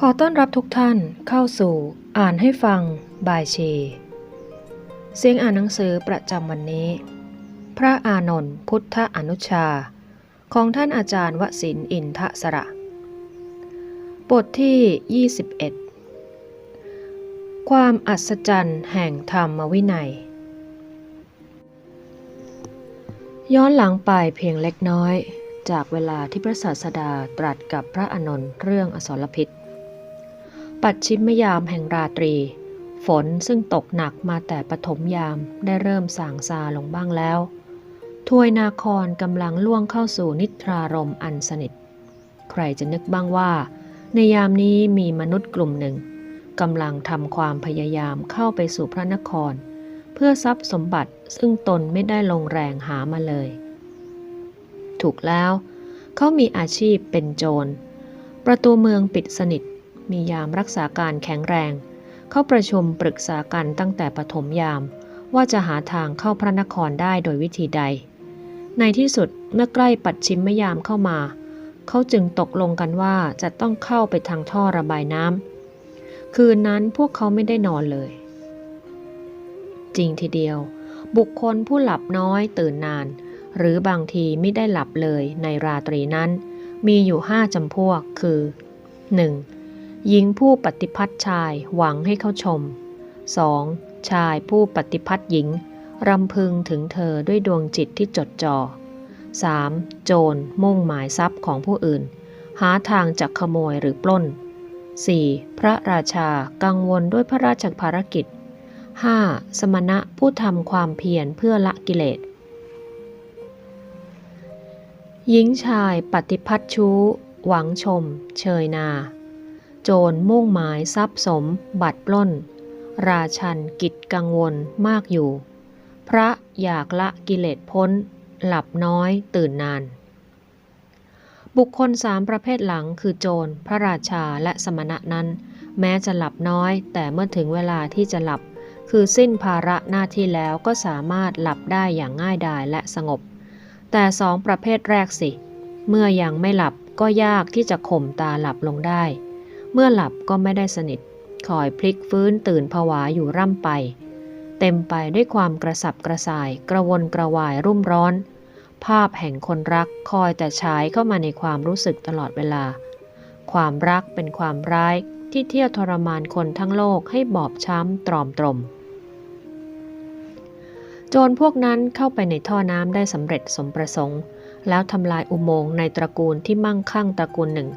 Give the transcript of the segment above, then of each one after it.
ขอต้อนรับทุกท่านเข้าสู่อ่านให้ฟังบายเช เสียงอ่านหนังสือประจำวันนี้ พระอานนท์พุทธอนุชา ของท่านอาจารย์วสินอินทสระ บทที่ 21 ความอัศจรรย์แห่งธรรมวินัย ย้อนหลังไปเพียงเล็กน้อยจากเวลาที่พระศาสดาตรัสกับพระอานนท์เรื่องอสรพิษ ปัดชิมยามแห่งราตรี ฝนซึ่งตกหนักมาแต่ปฐมยามได้เริ่มสางซาลงบ้างแล้วทวยนาครกำลังล่วงเข้าสู่นิทรารมอันสนิท ใครจะนึกบ้างว่า ในยามนี้มีมนุษย์กลุ่มหนึ่งกำลังทำความพยายามเข้าไปสู่พระนคร เพื่อทรัพย์สมบัติซึ่งตนไม่ได้ลงแรงหามาเลย ถูกแล้ว เขามีอาชีพเป็นโจร ประตูเมืองปิดสนิท มียามรักษาการแข็งแรง เข้าประชุมปรึกษากันตั้งแต่ปฐมยาม ว่าจะหาทางเข้าพระนครได้โดยวิธีใด ในที่สุดเมื่อใกล้ปัดชิมมยามเข้ามา เขาจึงตกลงกันว่าจะต้องเข้าไปทางท่อระบายน้ำคืนนั้นพวกเขาไม่ได้นอนเลย จริงทีเดียว บุคคลผู้หลับน้อยตื่นนาน หรือบางทีไม่ได้หลับเลยในราตรีนั้นมีอยู่ห้าจำพวก คือ 1. หญิงผู้ปฏิพัทธ์ชายหวังให้เขาชม 2. ชายผู้ปฏิพัทธ์หญิง รำพึงถึงเธอด้วยดวงจิตที่จดจ่อ 3. โจรมุ่งหมายทรัพย์ของผู้อื่น หาทางจะขโมยหรือปล้น 4. พระราชากังวลด้วยพระราชภารกิจ 5. สมณะผู้ทำความเพียรเพื่อละกิเลส หญิงชายปฏิพัทธ์ชู้ หวังชม เชยนา โจรมุ่งหมายทรัพย์สมบัตรปล้น ราชันกิจกังวลมากอยู่ พระอยากละกิเลสพ้น หลับน้อยตื่นนาน บุคคลสามประเภทหลังคือโจร พระราชาและสมณะนั้น แม้จะหลับน้อย แต่เมื่อถึงเวลาที่จะหลับ คือสิ้นภาระหน้าที่แล้วก็สามารถหลับได้อย่างง่ายดายและสงบ แต่สองประเภทแรกสิ เมื่อยังไม่หลับก็ยากที่จะข่มตาหลับลงได้ เมื่อหลับก็ไม่ได้สนิท คอยพลิกฟื้นตื่นผวาอยู่ร่ำไป เต็มไปด้วยความกระสับกระส่าย กระวนกระวายรุ่มร้อน ภาพแห่งคนรักคอยแต่ฉายเข้ามาในความรู้สึกตลอดเวลา ความรักเป็นความร้ายที่เที่ยวทรมานคนทั้งโลกให้บอบช้ำตรอมตรม โจรพวกนั้นเข้าไปในท่อน้ำได้สำเร็จสมประสงค์ แล้วทำลายอุโมงค์ในตระกูลที่มั่งคั่งตระกูลหนึ่ง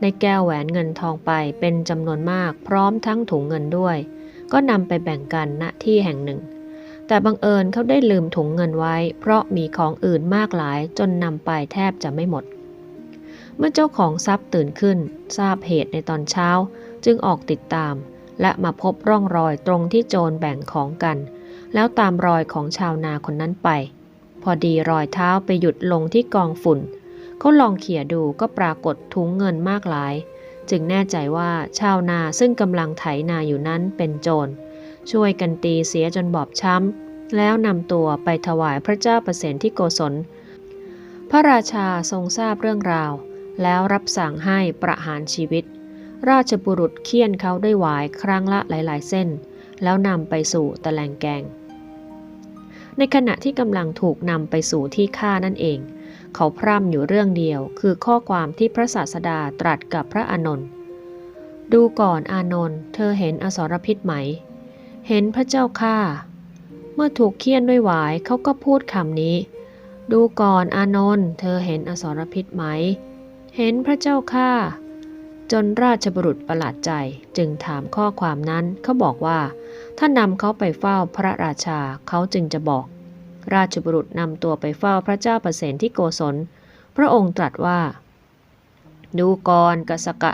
ในแก้วแหวนเงินทองไปเป็นจำนวนมากพร้อมทั้งถุงเงินด้วย ก็นำไปแบ่งกันณที่แห่งหนึ่ง แต่บังเอิญเขาได้ลืมถุงเงินไว้ เพราะมีของอื่นมากหลายจนนำไปแทบจะไม่หมด เมื่อเจ้าของทรัพย์ตื่นขึ้น ทราบเหตุในตอนเช้า จึงออกติดตาม และมาพบร่องรอยตรงที่โจรแบ่งของกัน แล้วตามรอยของชาวนาคนนั้นไป พอดีรอยเท้าไปหยุดลงที่กองฝุ่น เขาลองเขี่ยดูก็ปรากฏถุงเงินมากหลาย จึงแน่ใจว่าชาวนาซึ่งกำลังไถนาอยู่นั้นเป็นโจร ช่วยกันตีเสียจนบอบช้ำ แล้วนำตัวไปถวายพระเจ้าประสนที่โกศล พระราชาทรงทราบเรื่องราว แล้วรับสั่งให้ประหารชีวิต ราชบุรุษเคี่ยนเขาด้วยหวายครั้งละหลาย ๆ เส้น แล้วนำไปสู่ตะแลงแกงในขณะที่กำลังถูกนำไปสู่ที่ฆ่านั่นเอง เขาพร่ำอยู่เรื่องเดียว คือข้อความที่พระศาสดาตรัสกับพระอานนท์ดูก่อนอานนท์เธอเห็นอสรพิษไหม เห็นพระเจ้าข้าเมื่อถูกเคี่ยนด้วยหวายเขาก็พูดคำนี้ ดูก่อนอานนท์เธอเห็นอสรพิษไหม เห็นพระเจ้าข้าจนราชบุรุษประหลาดใจจึงถามข้อความนั้นเขาบอกว่า ถ้านำเขาไปเฝ้าพระราชาเขาจึงจะบอก ราชบุรุษนำตัวไปเฝ้าพระเจ้าประเสนที่โกศล พระองค์ตรัสว่า ดูก่อนกสกะ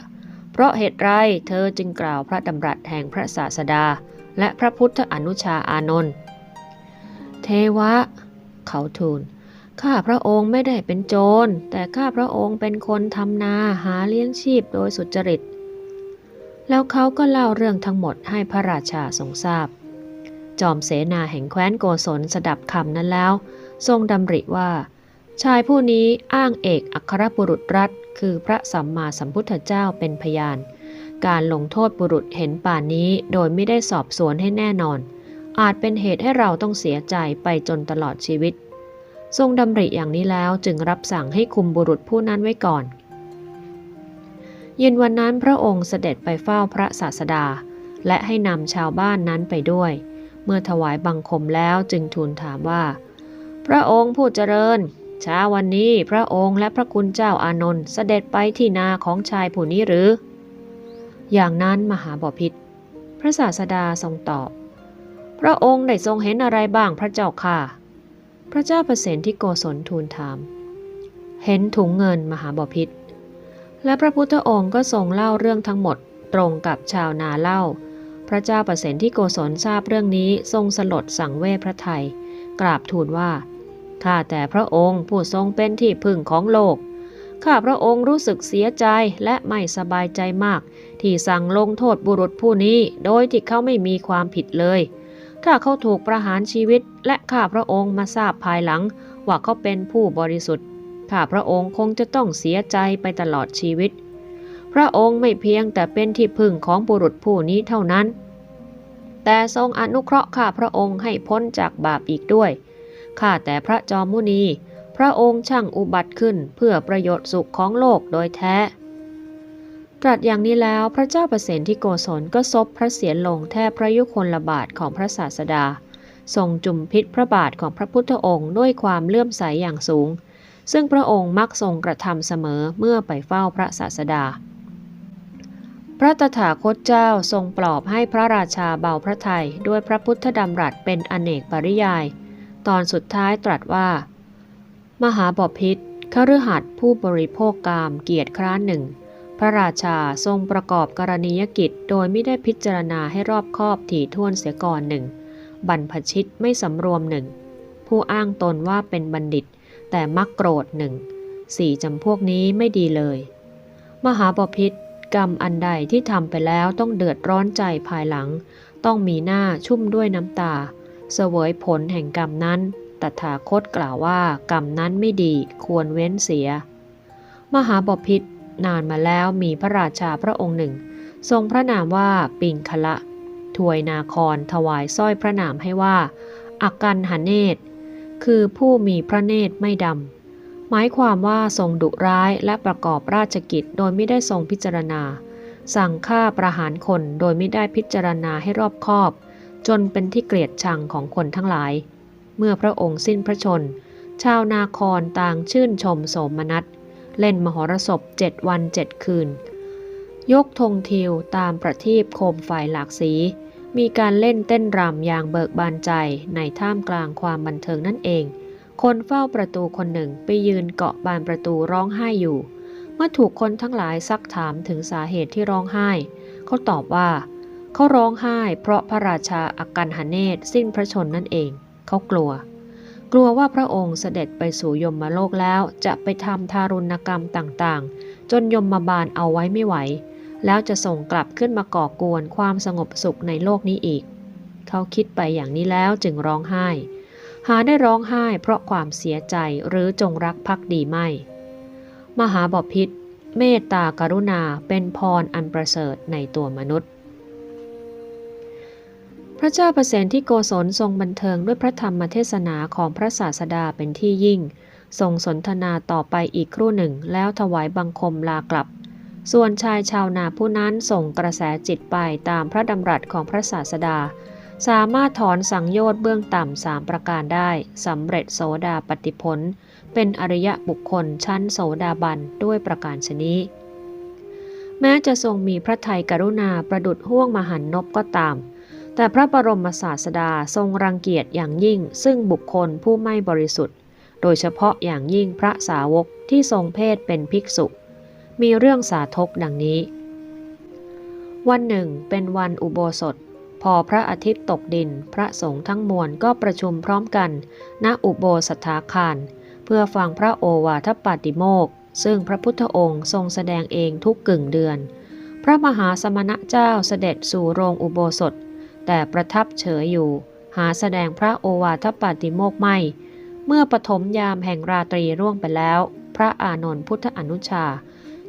เพราะเหตุไรเธอจึงกล่าวพระดำรัสแห่งพระศาสดา และพระพุทธอนุชาอานนท์เทวะ เขาทูลข้าพระองค์ไม่ได้เป็นโจร แต่ข้าพระองค์เป็นคนทำนาหาเลี้ยงชีพโดยสุจริต แล้วเขาก็เล่าเรื่องทั้งหมดให้พระราชาทรงทราบ จอมเสนาแห่งแคว้นโกศลสดับคำนั้นแล้ว ทรงดำริว่า ชายผู้นี้อ้างเอกอัครบุรุษรัฐ คือพระสัมมาสัมพุทธเจ้าเป็นพยาน การลงโทษบุรุษเห็นป่านนี้โดยไม่ได้สอบสวนให้แน่นอน อาจเป็นเหตุให้เราต้องเสียใจไปจนตลอดชีวิต ทรงดำริอย่างนี้แล้วจึงรับสั่งให้คุมบุรุษผู้นั้นไว้ก่อนเย็นวันนั้นพระองค์เสด็จไปเฝ้าพระศาสดา และให้นำชาวบ้านนั้นไปด้วย เมื่อถวายบังคมแล้วจึงทูลถามว่า พระองค์ผู้เจริญเช้าวันนี้พระองค์และพระคุณเจ้าอานนท์เสด็จไปที่นาของชายผู้นี้หรือ อย่างนั้นมหาบพิษพระศาสดาทรงตอบ พระองค์ได้ทรงเห็นอะไรบ้างพระเจ้าค่ะ พระเจ้าเประเสนที่โกศลทูลถาม เห็นถุงเงินมหาบพิษและพระพุทธองค์ก็ทรงเล่าเรื่องทั้งหมดตรงกับชาวนาเล่า พระเจ้าประเสนที่โกศลทราบเรื่องนี้ทรงสลดสังเวชพระไทย กราบทูลว่า ข้าแต่พระองค์ผู้ทรงเป็นที่พึ่งของโลก ข้าพระองค์รู้สึกเสียใจและไม่สบายใจมาก ที่สั่งลงโทษบุรุษผู้นี้โดยที่เขาไม่มีความผิดเลย ถ้าเขาถูกประหารชีวิต และข้าพระองค์มาทราบภายหลัง ว่าเขาเป็นผู้บริสุทธิ์ ข้าพระองค์คงจะต้องเสียใจไปตลอดชีวิต พระองค์ไม่เพียงแต่เป็นที่พึ่งของบุรุษผู้นี้เท่านั้น แต่ทรงอนุเคราะห์ข้าพระองค์ให้พ้นจากบาปอีกด้วย ข้าแต่พระจอมมุนี พระองค์ช่างอุบัติขึ้นเพื่อประโยชน์สุขของโลกโดยแท้ ตรัสอย่างนี้แล้วพระเจ้าประสนที่โกศลก็ซบพระเศียรลงแทบพระยุคลบาทของพระศาสดา ทรงจุมพิษพระบาทของพระพุทธองค์ด้วยความเลื่อมใสอย่างสูงซึ่งพระองค์มักทรงกระทำเสมอเมื่อไปเฝ้าพระศาสดา พระตถาคตเจ้าทรงปลอบให้พระราชาเบาพระทัยด้วยพระพุทธดำรัสเป็นอเนกปริยาย ตอนสุดท้ายตรัสว่า มหาบพิษคฤหัสผู้บริโภคกามเกียรติคร้านหนึ่ง พระราชาทรงประกอบกรณียกิจโดยไม่ได้พิจารณาให้รอบคอบถี่ถ้วนเสียก่อนหนึ่ง บรรพชิตไม่สำรวมหนึ่ง ผู้อ้างตนว่าเป็นบัณฑิต แต่มักโกรธหนึ่งสี่จำพวกนี้ไม่ดีเลย มหาบพิษ กรรมอันใดที่ทำไปแล้วต้องเดือดร้อนใจภายหลัง ต้องมีหน้าชุ่มด้วยน้ำตา เสวยผลแห่งกรรมนั้น ตถาคตกล่าวว่ากรรมนั้นไม่ดีควรเว้นเสีย มหาบพิษนานมาแล้วมีพระราชาพระองค์หนึ่ง ทรงพระนามว่าปิงคละถวยนาครถวายสร้อยพระนามให้ว่าอากันหเนตคือผู้มีพระเนตรไม่ดำ หมายความว่าทรงดุร้ายและประกอบราชกิจโดยไม่ได้ทรงพิจารณา สั่งฆ่าประหารคนโดยไม่ได้พิจารณาให้รอบคอบ จนเป็นที่เกลียดชังของคนทั้งหลาย เมื่อพระองค์สิ้นพระชน ชาวนาครต่างชื่นชมโสมนัส เล่นมหรสพเจ็ดวันเจ็ดคืน ยกธงทิวตามประทีปโคมไฟหลากสี มีการเล่นเต้นรำอย่างเบิกบานใจในท่ามกลางความบันเทิงนั่นเอง คนเฝ้าประตูคนหนึ่งไปยืนเกาะบานประตูร้องไห้อยู่ เมื่อถูกคนทั้งหลายซักถามถึงสาเหตุที่ร้องไห้ เขาตอบว่า เขาร้องไห้เพราะพระราชาอากันหเนศสิ้นพระชนนั่นเอง เขากลัว กลัวว่าพระองค์เสด็จไปสู่ยมโลกแล้วจะไปทำทารุณกรรมต่างๆ จนยมมาบาลเอาไว้ไม่ไหว แล้วจะส่งกลับขึ้นมาก่อกวนความสงบสุขในโลกนี้อีก เขาคิดไปอย่างนี้แล้วจึงร้องไห้ หาได้ร้องไห้เพราะความเสียใจหรือจงรักภักดีไม่ มหาบพิษเมตตากรุณาเป็นพรอันประเสริฐในตัวมนุษย์ พระเจ้าประเสนที่โกศลทรงบันเทิงด้วยพระธรรมเทศนาของพระศาสดาเป็นที่ยิ่ง ทรงสนทนาต่อไปอีกครู่หนึ่งแล้วถวายบังคมลากลับ ส่วนชายชาวนาผู้นั้นส่งกระแสจิตไปตามพระดำรัสของพระศาสดา สามารถถอนสังโยชน์เบื้องต่ำสามประการได้สำเร็จโสดาปฏิผลเป็นอริยะบุคคลชั้นโสดาบันด้วยประการชนี้ แม้จะทรงมีพระทัยกรุณาประดุดห่วงมหันนบก็ตาม แต่พระบรมศาสดาทรงรังเกียจอย่างยิ่งซึ่งบุคคลผู้ไม่บริสุทธิ์ โดยเฉพาะอย่างยิ่งพระสาวกที่ทรงเพศเป็นภิกษุ มีเรื่องสาธกดังนี้ วันหนึ่งเป็นวันอุโบสถ พอพระอาทิตย์ตกดิน พระสงฆ์ทั้งมวลก็ประชุมพร้อมกัน ณอุโบสถาคาร เพื่อฟังพระโอวาทปาติโมกข์ซึ่งพระพุทธองค์ทรงแสดงเองทุกกึ่งเดือน พระมหาสมณะเจ้าเสด็จสู่โรงอุโบสถ แต่ประทับเฉยอยู่ หาแสดงพระโอวาทปาติโมกข์ไม่ เมื่อปฐมยามแห่งราตรีร่วงไปแล้ว พระอานนท์พุทธอนุชา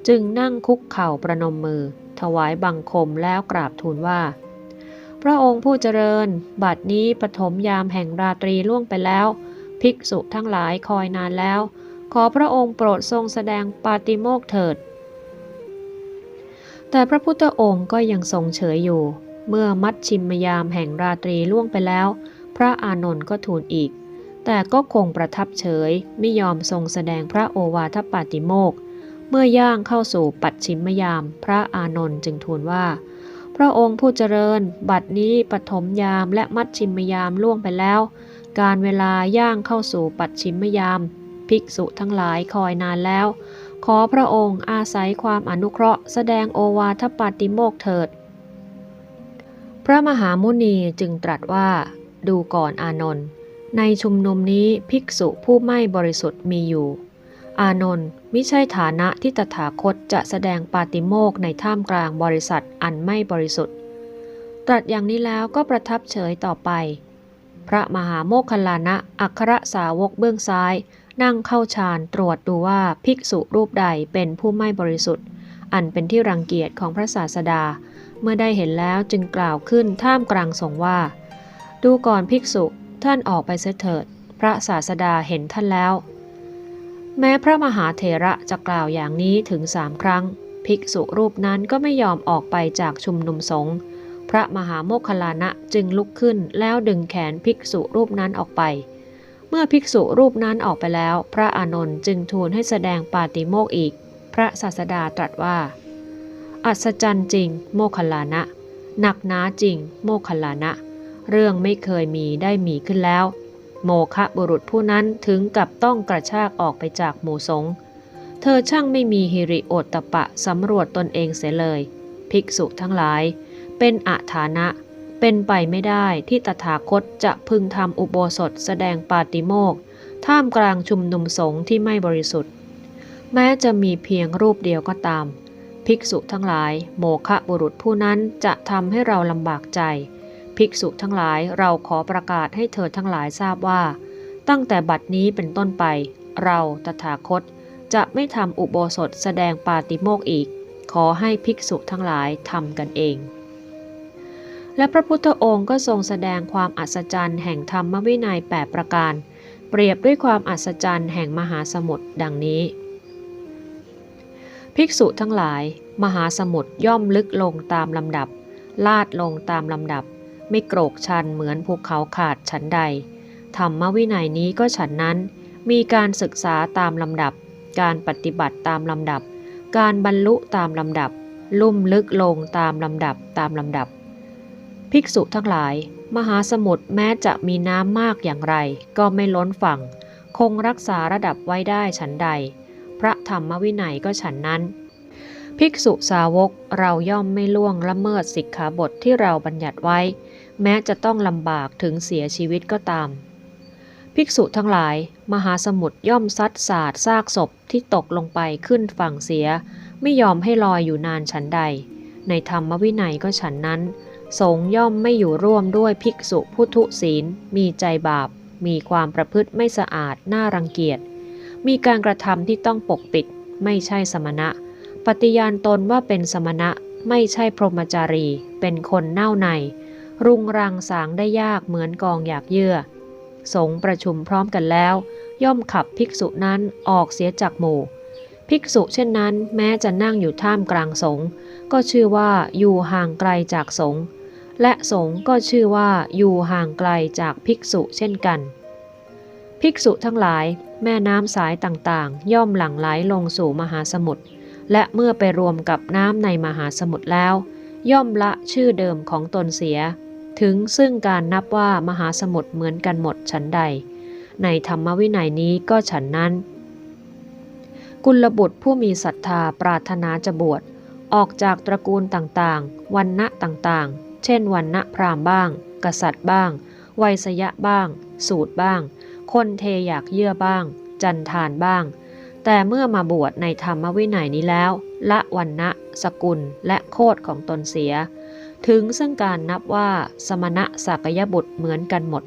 จึงนั่งคุกเข่าประนมมือ ถวายบังคมแล้วกราบทูลว่า พระองค์ผู้เจริญ บัดนี้ปฐมยามแห่งราตรีล่วงไปแล้ว ภิกษุทั้งหลายคอยนานแล้ว ขอพระองค์โปรดทรงแสดงปาติโมกเถิด แต่พระพุทธองค์ก็ยังทรงเฉยอยู่ เมื่อมัดชิมยามแห่งราตรีล่วงไปแล้ว พระอานนท์ก็ทูลอีก แต่ก็คงประทับเฉยไม่ยอมทรงแสดงพระโอวาทปาติโมกเมื่อย่างเข้าสู่ปัดชิมยาม พระอานนท์จึงทูลว่า พระองค์ผู้เจริญ บัดนี้ปฐมยามและมัดชิมยามล่วงไปแล้ว การเวลาย่างเข้าสู่ปัดชิมยาม ภิกษุทั้งหลายคอยนานแล้ว ขอพระองค์อาศัยความอนุเคราะห์ แสดงโอวาทปาติโมกเถิด พระมหามุนีจึงตรัสว่า ดูก่อนอานนท์ในชุมนุมนี้ภิกษุผู้ไม่บริสุทธิ์มีอยู่ อานนท์ มิใช่ฐานะที่ตถาคตจะแสดงปาติโมกในท่ามกลางบริษัทอันไม่บริสุทธิ์ ตรัสอย่างนี้แล้วก็ประทับเฉยต่อไป พระมหาโมคคัลลานะอัครสาวกเบื้องซ้าย นั่งเข้าฌานตรวจดูว่าภิกษุรูปใดเป็นผู้ไม่บริสุทธิ์ อันเป็นที่รังเกียจของพระศาสดา เมื่อได้เห็นแล้วจึงกล่าวขึ้นท่ามกลางสงว่า ดูก่อนภิกษุท่านออกไปเสเถิด พระศาสดาเห็นท่านแล้ว แม้พระมหาเถระจะกล่าวอย่างนี้ถึงสามครั้ง ภิกษุรูปนั้นก็ไม่ยอมออกไปจากชุมนุมสงฆ์พระมหาโมคคัลลานะจึงลุกขึ้นแล้วดึงแขนภิกษุรูปนั้นออกไป เมื่อภิกษุรูปนั้นออกไปแล้ว พระอานนท์จึงทูลให้แสดงปาติโมกข์อีก พระศาสดาตรัสว่า อัศจรรย์จริง โมคคัลลานะหนักหนาจริง โมคคัลลานะ เรื่องไม่เคยมีได้มีขึ้นแล้ว โมคะบุรุษผู้นั้นถึงกับต้องกระชากออกไปจากหมู่สงฆ์เธอช่างไม่มีฮิริโอตตปะสำรวจตนเองเสียเลย ภิกษุทั้งหลาย เป็นอาฐานะ เป็นไปไม่ได้ที่ตถาคตจะพึงทำอุโบสถแสดงปาติโมกข์ท่ามกลางชุมนุมสงฆ์ที่ไม่บริสุทธิ์ แม้จะมีเพียงรูปเดียวก็ตาม ภิกษุทั้งหลาย โมคะบุรุษผู้นั้นจะทำให้เราลำบากใจ ภิกษุทั้งหลายเราขอประกาศให้เธอทั้งหลายทราบว่า ตั้งแต่บัดนี้เป็นต้นไป เราตถาคต จะไม่ทำอุโบสถแสดงปาติโมกข์อีก ขอให้ภิกษุทั้งหลายทำกันเอง และพระพุทธองค์ก็ทรงแสดงความอัศจรรย์แห่งธรรมวินัย8ประการ เปรียบด้วยความอัศจรรย์แห่งมหาสมุทรดังนี้ ภิกษุทั้งหลาย มหาสมุทรย่อมลึกลงตามลำดับ ลาดลงตามลำดับ ไม่โกรกชันเหมือนภูเขาขาดฉันใด ธรรมวินัยนี้ก็ฉันนั้น มีการศึกษาตามลำดับ การปฏิบัติตามลำดับ การบรรลุตามลำดับ ลุ่มลึกลงตามลำดับตามลำดับ ภิกษุทั้งหลาย มหาสมุทรแม้จะมีน้ำมากอย่างไร ก็ไม่ล้นฝั่ง คงรักษาระดับไว้ได้ฉันใด พระธรรมวินัยก็ฉันนั้นภิกษุสาวกเราย่อมไม่ล่วงละเมิดสิกขาบทที่เราบัญญัติไว้ แม้จะต้องลำบากถึงเสียชีวิตก็ตาม ภิกษุทั้งหลายมหาสมุทรย่อมซัดสาดซากศพที่ตกลงไปขึ้นฝั่งเสีย ไม่ยอมให้ลอยอยู่นานฉันใด ในธรรมวินัยก็ฉันนั้น สงย่อมไม่อยู่ร่วมด้วยภิกษุผู้ทุศีล มีใจบาป มีความประพฤติไม่สะอาดน่ารังเกียจ มีการกระทำที่ต้องปกปิด ไม่ใช่สมณะ ปฏิญาณตนว่าเป็นสมณะไม่ใช่พรหมจารี เป็นคนเน่าใน รุงรังสางได้ยากเหมือนกองอยากเยื่อ สงประชุมพร้อมกันแล้ว ย่อมขับภิกษุนั้นออกเสียจากหมู่ ภิกษุเช่นนั้นแม้จะนั่งอยู่ท่ามกลางสงก็ชื่อว่าอยู่ห่างไกลจากสงและสงก็ชื่อว่าอยู่ห่างไกลจากภิกษุเช่นกัน ภิกษุทั้งหลายแม่น้ำสายต่างๆ ย่อมหลั่งไหลลงสู่มหาสมุทรและเมื่อไปรวมกับน้ำในมหาสมุทรแล้ว ย่อมละชื่อเดิมของตนเสีย ถึงซึ่งการนับว่ามหาสมุทรเหมือนกันหมดฉันใด ในธรรมวินัยนี้ก็ฉันนั้น กุลบุตรผู้มีศรัทธาปรารถนาจะบวชออกจากตระกูลต่างๆ วันณะต่างๆ เช่นวันณะพราหมณ์บ้าง กษัตริย์บ้าง ไวยสยะบ้าง สูตรบ้าง คนเทอยากเยื่อบ้าง จันทานบ้าง แต่เมื่อมาบวชในธรรมวินัยนี้แล้ว ละวันณะ สกุลและโคดของตนเสีย ถึงซึ่งการนับว่าสมณะสักยบุตรเหมือนกันหมด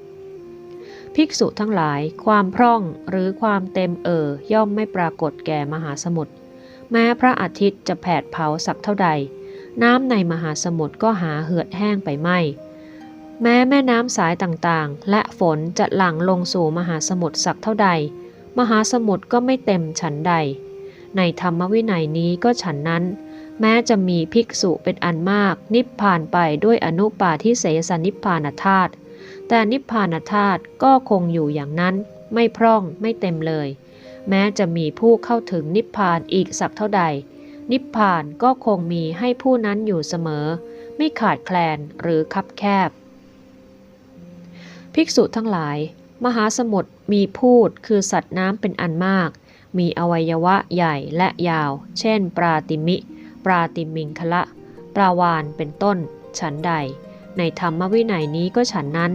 ภิกษุทั้งหลายความพร่องหรือความเต็มเอ่อย่อมไม่ปรากฏแก่มหาสมุทรแม้พระอาทิตย์จะแผดเผาสักเท่าใด น้ำในมหาสมุทรก็หาเหือดแห้งไปไม่แม้แม่น้ำสายต่างๆ และฝนจะหลั่งลงสู่มหาสมุทรสักเท่าใด มหาสมุทรก็ไม่เต็มฉันใด ในธรรมวินัยนี้ก็ฉันนั้น แม้จะมีภิกษุเป็นอันมาก นิพพานไปด้วยอนุปาทิเสสนิพพานธาตุแต่นิพพานธาตุก็คงอยู่อย่างนั้น ไม่พร่องไม่เต็มเลย แม้จะมีผู้เข้าถึงนิพพานอีกสักเท่าใด นิพพานก็คงมีให้ผู้นั้นอยู่เสมอ ไม่ขาดแคลนหรือคับแคบ ภิกษุทั้งหลาย มหาสมุทรมีพูดคือสัตว์น้ำเป็นอันมาก มีอวัยวะใหญ่และยาว เช่น ปราติมิ ราติมิงคละ ปราวานเป็นต้น ฉันใด ในธรรมวินัยนี้ก็ฉันนั้น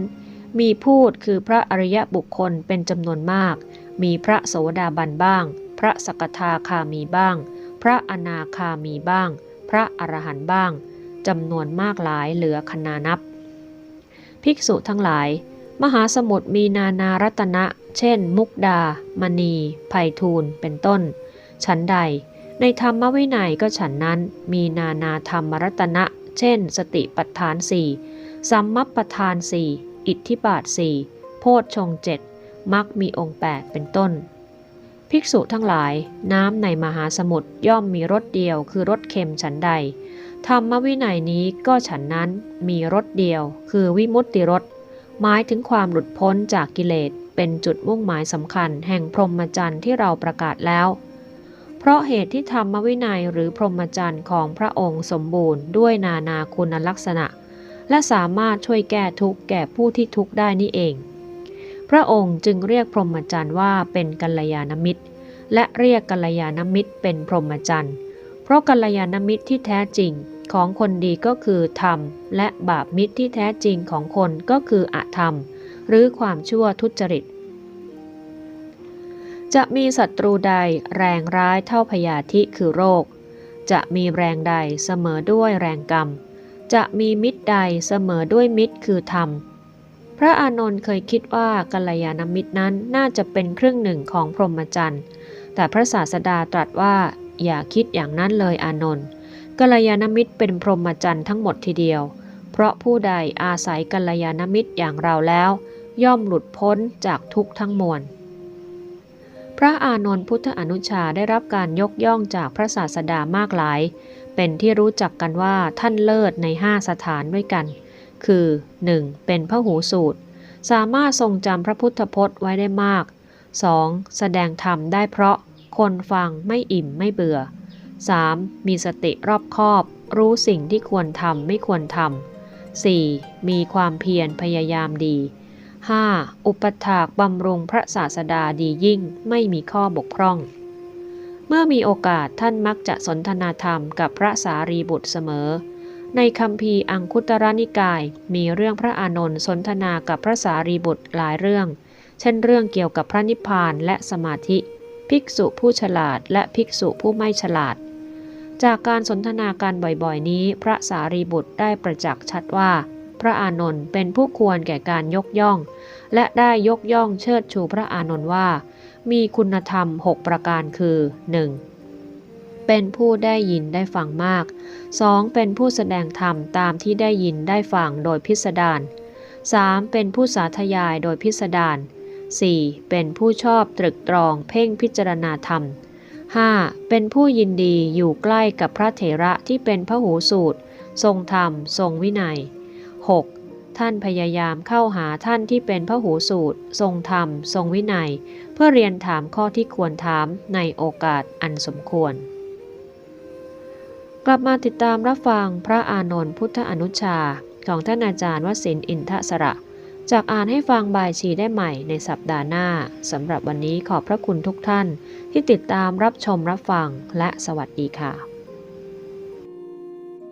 มีพูดคือพระอริยบุคคลเป็นจำนวนมาก มีพระโสดาบันบ้าง พระสกทาคามีบ้าง พระอนาคามีบ้าง พระอรหันต์บ้างจำนวนมากหลายเหลือคนานับ ภิกษุทั้งหลาย มหาสมุทรมีนานารัตนะ เช่น มุกดา มณีไพฑูรย์เป็นต้นฉันใด ในธรรมวินัยก็ฉันนั้นมีนานาธรรมรัตนะ เช่น สติปัฏฐานสี่สัมมัปปทานสี่อิทธิบาทสี่โพชฌงเจ็ดมักมีองค์ 8 เป็นต้น ภิกษุทั้งหลาย น้ำในมหาสมุทรย่อมมีรสเดียวคือรสเค็มฉันใด ธรรมวินัยนี้ก็ฉันนั้นมีรสเดียว คือวิมุตติรสหมายถึงความหลุดพ้นจากกิเลสเป็นจุดมุ่งหมายสำคัญ แห่งพรหมจรรย์ที่เราประกาศแล้ว เพราะเหตุที่ธรรมวินัยหรือพรหมจรรย์ของพระองค์สมบูรณ์ด้วยนานาคุณลักษณะ และสามารถช่วยแก้ทุกข์แก่ผู้ที่ทุกข์ได้นี่เอง พระองค์จึงเรียกพรหมจรรย์ว่าเป็นกัลยาณมิตร และเรียกกัลยาณมิตรเป็นพรหมจรรย์ เพราะกัลยาณมิตรที่แท้จริงของคนดีก็คือธรรม และบาปมิตรที่แท้จริงของคนก็คืออธรรม หรือความชั่วทุจริต จะมีศัตรูใดแรงร้ายเท่าพยาธิคือโรค จะมีแรงใดเสมอด้วยแรงกรรม จะมีมิตรใดเสมอด้วยมิตรคือธรรม พระอานนท์เคยคิดว่ากัลยาณมิตรนั้นน่าจะเป็นครึ่งหนึ่งของพรหมจรรย์ แต่พระศาสดาตรัสว่าอย่าคิดอย่างนั้นเลยอานนท์กัลยาณมิตรเป็นพรหมจรรย์ทั้งหมดทีเดียว เพราะผู้ใดอาศัยกัลยาณมิตรอย่างเราแล้ว ย่อมหลุดพ้นจากทุกข์ทั้งมวล พระอานนท์พุทธอนุชาได้รับการยกย่องจากพระศาสดามากหลาย เป็นที่รู้จักกันว่าท่านเลิศในห้าสถานด้วยกัน คือ 1. เป็นพระหูสูตร สามารถทรงจำพระพุทธพจน์ไว้ได้มาก 2. แสดงธรรมได้เพราะคนฟังไม่อิ่มไม่เบื่อ 3. มีสติรอบคอบ รู้สิ่งที่ควรทำไม่ควรทำ 4. มีความเพียรพยายามดี 5. อุปถากบำรุงพระศาสดาดียิ่งไม่มีข้อบกพร่อง เมื่อมีโอกาสท่านมักจะสนทนาธรรมกับพระสารีบุตรเสมอ ในคำพีอังคุตรนิกายมีเรื่องพระอานนท์สนทนากับพระสารีบุตรหลายเรื่อง เช่นเรื่องเกี่ยวกับพระนิพพานและสมาธิ ภิกษุผู้ฉลาดและภิกษุผู้ไม่ฉลาด จากการสนทนาการบ่อยๆ นี้ พระสารีบุตรได้ประจักษ์ชัดว่า พระอานนท์เป็นผู้ควรแก่การยกย่อง และได้ยกย่องเชิดชูพระอานนท์ว่า มีคุณธรรม 6 ประการคือ 1. เป็นผู้ได้ยินได้ฟังมาก 2. เป็นผู้แสดงธรรมตามที่ได้ยินได้ฟังโดยพิสดาร 3. เป็นผู้สาธยายโดยพิสดาร 4. เป็นผู้ชอบตรึกตรองเพ่งพิจารณาธรรม 5. เป็นผู้ยินดีอยู่ใกล้กับพระเถระที่เป็นพระหูสูตร ทรงธรรม ทรงวินัย 6. ท่านพยายามเข้าหาท่านที่เป็นพระหูสูตร ทรงธรรม ทรงวินัย เพื่อเรียนถามข้อที่ควรถามในโอกาสอันสมควร กลับมาติดตามรับฟังพระอานนท์พุทธอนุชา ของท่านอาจารย์วสินอินทสระ จากอ่านให้ฟังบายชีได้ใหม่ในสัปดาห์หน้าสำหรับวันนี้ขอบพระคุณทุกท่านที่ติดตามรับชมรับฟังและสวัสดีค่ะ